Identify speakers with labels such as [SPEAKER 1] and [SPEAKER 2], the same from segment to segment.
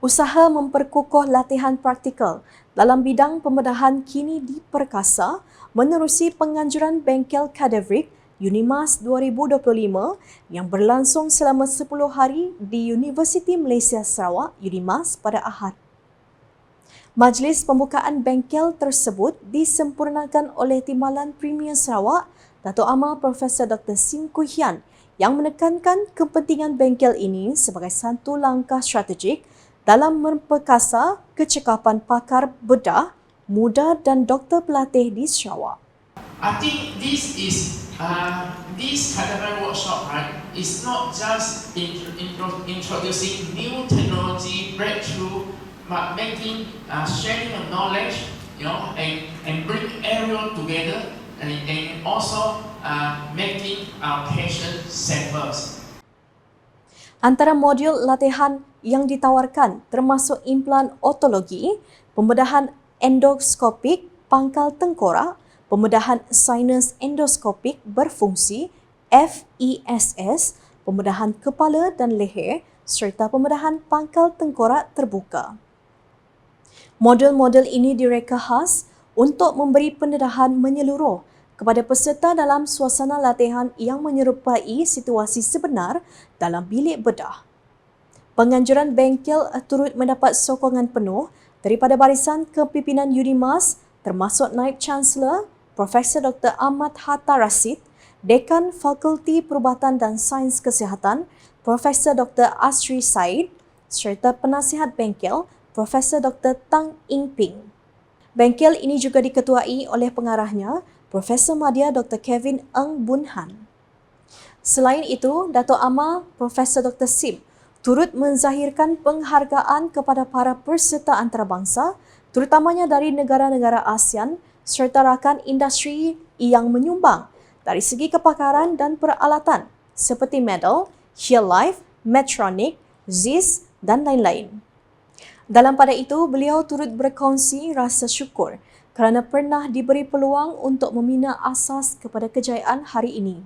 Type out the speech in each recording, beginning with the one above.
[SPEAKER 1] Usaha memperkukuh latihan praktikal dalam bidang pembedahan kini diperkasa menerusi penganjuran bengkel kadavrik Unimas 2025 yang berlangsung selama 10 hari di Universiti Malaysia Sarawak Unimas pada Ahad. Majlis pembukaan bengkel tersebut disempurnakan oleh Timbalan Premier Sarawak Dato' Amar Profesor Dr. Sim Kui Hian yang menekankan kepentingan bengkel ini sebagai satu langkah strategik dalam memperkasa kecekapan pakar bedah, muda dan doktor pelatih di Sarawak.
[SPEAKER 2] I think this is uh, this cadaver workshop right is not just in, intro, introducing new technology breakthrough, but making uh, sharing of knowledge, you know, and, and bring everyone together, and, and also uh, making our patients safer.
[SPEAKER 1] Antara modul latihan yang ditawarkan termasuk implan otologi, pembedahan endoskopik pangkal tengkorak, pembedahan sinus endoskopik berfungsi FESS, pembedahan kepala dan leher serta pembedahan pangkal tengkorak terbuka. Model-model ini direka khas untuk memberi pendedahan menyeluruh kepada peserta dalam suasana latihan yang menyerupai situasi sebenar dalam bilik bedah. Penganjuran bengkel turut mendapat sokongan penuh daripada barisan kepimpinan Unimas termasuk Naib Chancellor Profesor Dr. Ahmad Hatta Rasid, Dekan Fakulti Perubatan dan Sains Kesihatan Profesor Dr. Asri Said serta penasihat bengkel Profesor Dr. Tang Ing Ping. Bengkel ini juga diketuai oleh pengarahnya Profesor Madya Dr. Kevin Eng Bunhan. Selain itu, Dato' Amar Profesor Dr. Sim turut menzahirkan penghargaan kepada para peserta antarabangsa terutamanya dari negara-negara ASEAN serta rakan industri yang menyumbang dari segi kepakaran dan peralatan seperti Medal, Here Life, Medtronic, ZIS dan lain-lain. Dalam pada itu, beliau turut berkongsi rasa syukur kerana pernah diberi peluang untuk membina asas kepada kejayaan hari ini.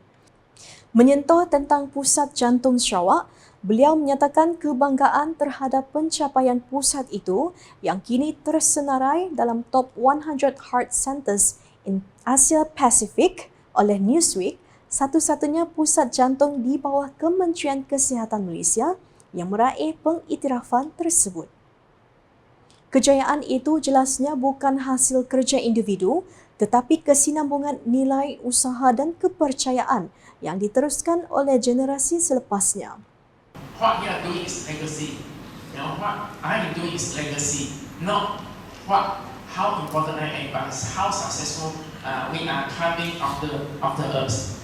[SPEAKER 1] Menyentuh tentang Pusat Jantung Sarawak, beliau menyatakan kebanggaan terhadap pencapaian pusat itu yang kini tersenarai dalam top 100 heart centers in Asia Pacific oleh Newsweek, satu-satunya pusat jantung di bawah Kementerian Kesihatan Malaysia yang meraih pengiktirafan tersebut. Kejayaan itu jelasnya bukan hasil kerja individu tetapi kesinambungan nilai usaha dan kepercayaan yang diteruskan oleh generasi selepasnya.
[SPEAKER 2] What we are doing is legacy. You know, what I am doing is legacy, not what how important I am, but how successful uh, we are the of the earth.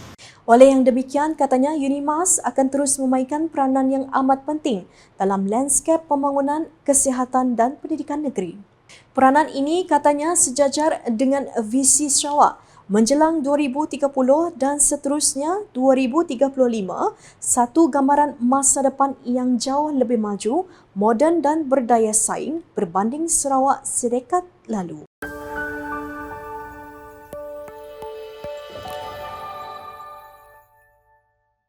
[SPEAKER 1] Oleh yang demikian, katanya Unimas akan terus memainkan peranan yang amat penting dalam lanskap pembangunan kesihatan dan pendidikan negeri. Peranan ini katanya sejajar dengan visi Sarawak menjelang 2030 dan seterusnya 2035, satu gambaran masa depan yang jauh lebih maju, moden dan berdaya saing berbanding Sarawak sedekat lalu.